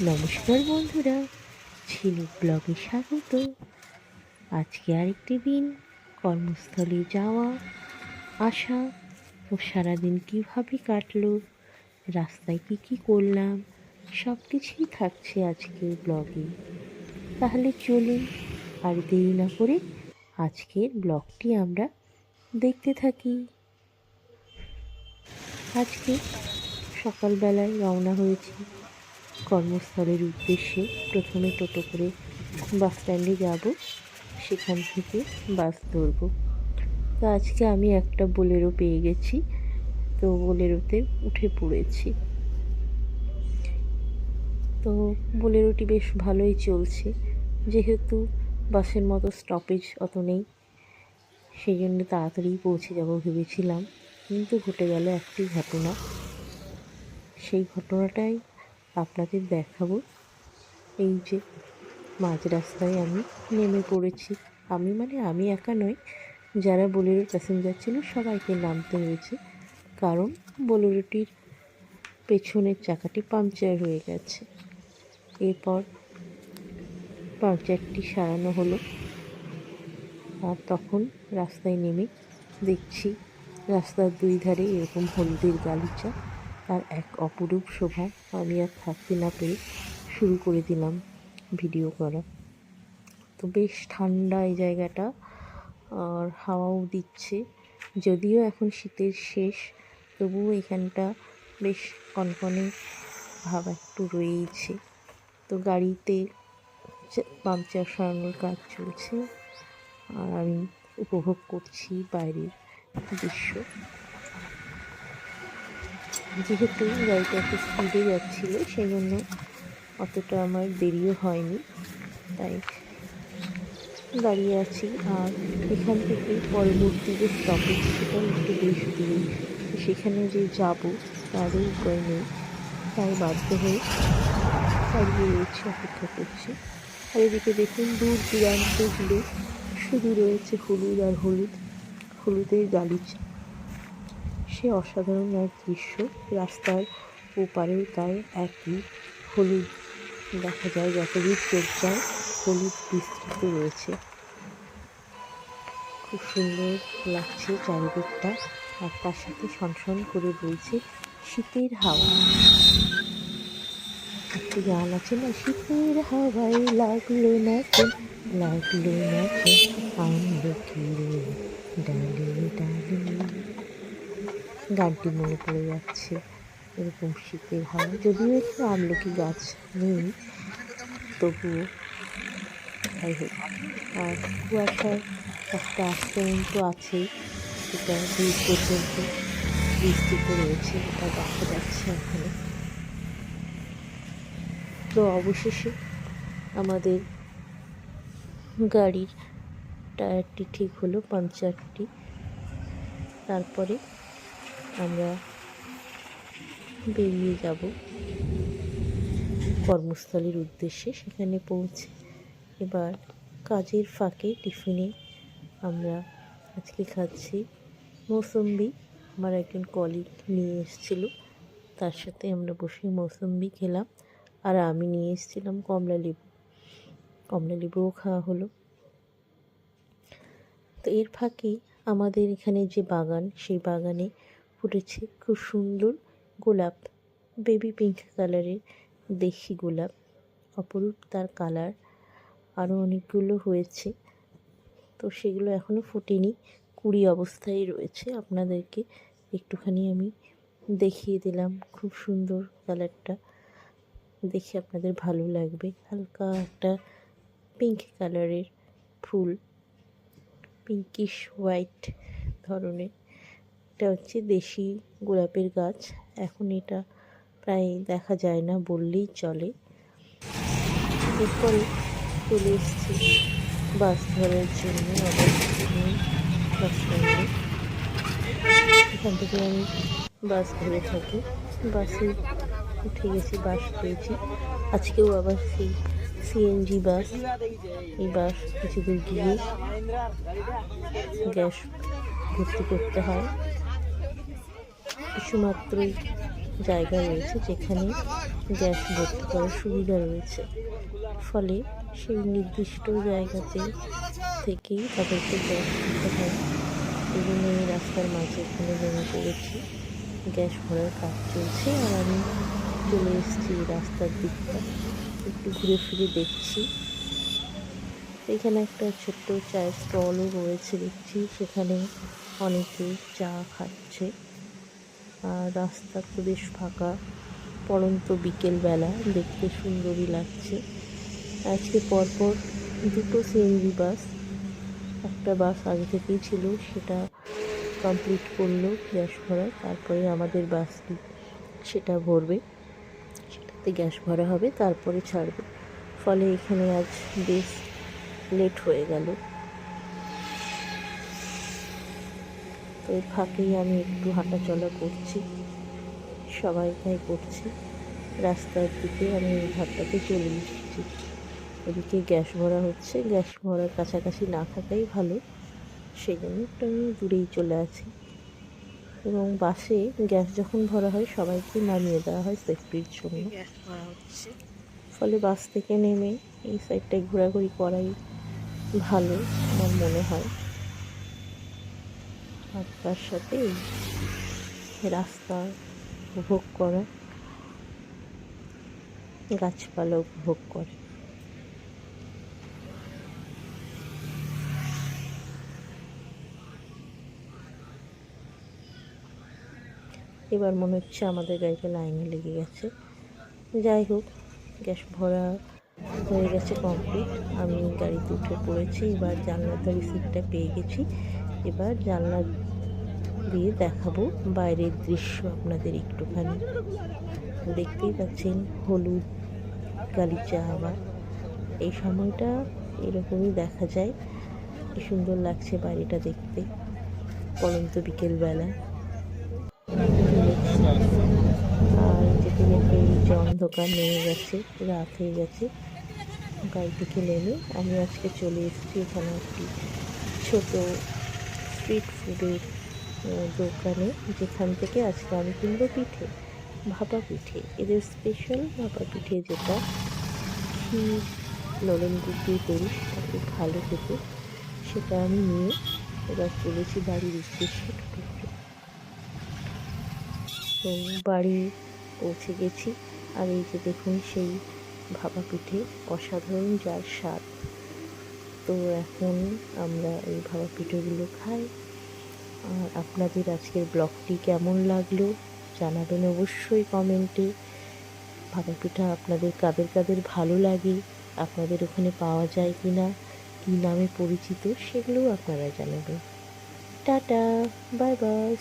নমস্কার বন্ধুরা, ঝিনুক ব্লগে স্বাগত। আজকে আরেকটি দিন, কর্মস্থলে যাওয়া, আসা ও সারাদিন কীভাবে কাটলো, রাস্তায় কী কী করলাম সব কিছুই থাকছে আজকের ব্লগে। তাহলে চলুন আর দেরি না করে আজকের ব্লগটি আমরা দেখতে থাকি। আজকে সকালবেলায় রওনা হয়েছি কর্মস্থলের উদ্দেশ্যে প্রথমে টোটো করে বাস স্ট্যান্ডে যাব। সেখান থেকে বাস ধরব। তো আজকে আমি একটা বোলেরো পেয়ে গেছি। তো বোলেরোতে উঠে পড়েছি। তো বোলেরোটি বেশ ভালোই চলছে। যেহেতু বাসের মতো স্টপেজ অত নেই, সেই জন্য তাড়াতাড়ি পৌঁছে যাব ভেবেছিলাম। কিন্তু ঘটে গেল একটি ঘটনা। সেই ঘটনাটাই আপনাদের দেখাবো। এই যে মাঝ রাস্তায় আমি নেমে পড়েছি। আমি মানে আমি একা নয় যারা বোলেরো প্যাসেঞ্জার ছিল সবাইকে নামতে হয়েছে। কারণ বোলেরোটির পেছনের চাকাটি পাংচার হয়ে গেছে। এরপর পাংচারটি সারানো হলো। আর তখন রাস্তায় নেমে দেখছি রাস্তার দুই ধারে এরকম হলুদের গালিচা। তার এক অপরূপ শোভা আমি আর থাকতে না পেরে শুরু করে দিলাম ভিডিও করা। তো বেশ ঠান্ডা এই জায়গাটা, আর হাওয়াও দিচ্ছে। যদিও এখন শীতের শেষ, তবুও এখানটা বেশ কনকনে ভাব একটু রয়েইছে। তো গাড়িতে পাংচার সরানোর কাজ চলছে। আর আমি উপভোগ করছি বাইরের দৃশ্য। যেহেতু গাড়িটা একটু স্পিডে যাচ্ছিল সেই জন্য অতটা আমার দেরিও হয়নি। তাই দাঁড়িয়ে আছি। আর এখান থেকে পরবর্তী যে স্টপেজ সেটা একটু বেশ দূরে। সেখানে যে যাব তারও উপায় নেই। তাই বাধ্য হয়ে দাঁড়িয়ে রয়েছে, অপেক্ষা করছি। আর এদিকে দেখুন দূর দূরান্ত জুড়ে শুধু রয়েছে হলুদ আর হলুদ। হলুদের গালিচা। সে অসাধারণ এক দৃশ্য। রাস্তার ওপারেও তাই একই হলুদ দেখা যায়, যতদূর চোখ যায়, হলুদ বিস্তৃত রয়েছে। খুব সুন্দর লাগছে চারিদিকটা আর তার সাথে সনসন করে বইছে শীতের হাওয়া। একটি গান আছে না? শীতের হাওয়ায় লাগল না কেন লাগল না কেন আমলকির ডালে ডালে। গানটি মনে পড়ে যাচ্ছে। এরকম শীতের হাওয়া যদিও একটু আমলকি গাছ নেই, তবুও যাই হোক। আর কুয়াশার একটা আস্তরণ তো আছেই, সেটা দূর পর্যন্ত বৃষ্টিতে রয়েছে এটা দেখা যাচ্ছে এখানে। তো অবশেষে আমাদের গাড়ির টায়ারটি ঠিক হলো, পাংচারটি। তারপরে আমরা বেরিয়ে যাব। কর্মস্থলের উদ্দেশ্যে সেখানে পৌঁছে এবার কাজের ফাঁকে টিফিনে আমরা আজকে খাচ্ছি মৌসম্বি। আমার একজন কলিগ নিয়ে এসেছিল। তার সাথে আমরা বসে মৌসম্বি খেলাম আর আমি নিয়ে এসেছিলাম কমলা লেবু। কমলা লেবুও খাওয়া হলো। তো এর ফাঁকে আমাদের এখানে যে বাগান, সেই বাগানে ফুটেছে খুব সুন্দর গোলাপ বেবি পিঙ্ক কালারের দেশি গোলাপ। অপরূপ তার কালার আরও অনেকগুলো হয়েছে। তো সেগুলো এখনও ফুটেনি, কুড়ি অবস্থায় রয়েছে। আপনাদেরকে একটুখানি আমি দেখিয়ে দিলাম খুব সুন্দর কালারটা দেখে আপনাদের ভালো লাগবে। হালকা একটা পিঙ্ক কালারের ফুল পিঙ্কিশ হোয়াইট ধরনের। এটা হচ্ছে দেশি গোলাপের গাছ। এখন এটা প্রায় দেখা যায় না বললেই চলে। এরপরে চলে এসেছি বাস ধরার জন্য। এখান থেকে আমি বাস ধরে থাকি। বাসে উঠে গেছি, বাস পেয়েছি আজকেও আবার সেই সিএনজি বাস। এই বাস কিছু গিয়ে গ্যাস ভর্তি করতে হয়। কিছুমাত্রই জায়গা রয়েছে যেখানে গ্যাস ভর্তি করার সুবিধা রয়েছে। ফলে সেই নির্দিষ্ট জায়গাতে থেকেই তাদেরকে গ্যাস দিতে হয় জন্য এই রাস্তার মাঝে এখানে নেমে পড়েছি। গ্যাস ভরার কাজ চলছে আর আমি চলে এসেছি রাস্তার দিকটা। একটু ঘুরে ফিরে দেখছি। এখানে একটা ছোট্ট চায়ের স্টলও রয়েছে দেখছি। সেখানে অনেকে চা খাচ্ছে। আর রাস্তা তো বেশ ফাঁকা। পরন্ত বিকেলবেলা। দেখতে সুন্দরই লাগছে। আজকে পরপর দুটো সিএনজি বাস। একটা বাস আগে থেকেই ছিল, সেটা কমপ্লিট করল গ্যাস ভরা। তারপরে আমাদের বাসটি সেটা ভরবে। সেটাতে গ্যাস ভরা হবে, তারপরে ছাড়বে। ফলে এখানে আজ বেশ লেট হয়ে গেল। তো এর ফাঁকেই আমি একটু হাঁটাচলা করছি। সবাই তাই করছি। রাস্তার দিকে আমি এই ঘাটটাতে চলে এসেছি। এদিকে গ্যাস ভরা হচ্ছে। গ্যাস ভরার কাছাকাছি না থাকাই ভালো। সেই জন্য একটু আমি দূরেই চলে আছি। এবং বাসে গ্যাস যখন ভরা হয় সবাইকে নামিয়ে দেওয়া হয় সেফটির জন্য। গ্যাস ভরা হচ্ছে। ফলে বাস থেকে নেমে এই সাইডটায় ঘোরাঘুরি করাই ভালো আমার মনে হয়। তার সাথে রাস্তা উপভোগ করা, গাছপালা উপভোগ করে। এবার মনে হচ্ছে আমাদের গাড়িটা লাইনে লেগে গেছে। যাই হোক, গ্যাস ভরা হয়ে গেছে কমপ্লিট। আমি গাড়িতে উঠে পড়েছি, এবার জানলার ধারে সিটটা পেয়ে গেছি। এবার জানলা দিয়ে দেখাবো বাইরের দৃশ্য আপনাদের একটুখানি। দেখতেই পাচ্ছেন হলুদ গালিচা আবার। এই সময়টা এরকমই দেখা যায়। কি সুন্দর লাগছে বাড়িটা দেখতে। পরন্ত বিকেলবেলা। আর যেতে যেতে এই যে অন্ধকার নেমে গেছে, রাত হয়ে গেছে গাড়ি থেকে নেমে আমি আজকে চলে এসেছি এখানে একটি ছোট স্ট্রিট ফুডের দোকানে যেখান থেকে আজকে আমি কিনবো পিঠে, ভাপা পিঠে। এদের স্পেশাল ভাপা পিঠে যেটা ক্ষীর নলেন গুড় দিয়ে সেটা খুব ভালো খেতে সেটা আমি নিয়ে এবার চলেছি বাড়ির উদ্দেশ্যে টোটোতে তো বাড়ি পৌঁছে গেছি। আর এই যে দেখুন সেই ভাপা পিঠে অসাধারণ যার স্বাদ। তো এখন আমরা এই ভাপা পিঠেগুলো খাই। আর আপনাদের আজকের ব্লগটি কেমন লাগল জানাবেন অবশ্যই কমেন্টে। ভাপা পিঠা আপনাদের কাদের কাদের ভালো লাগে, আপনাদের ওখানে পাওয়া যায় কি না কী নামে পরিচিত, সেগুলোও আপনারা জানাবেন। Tata, bye bye.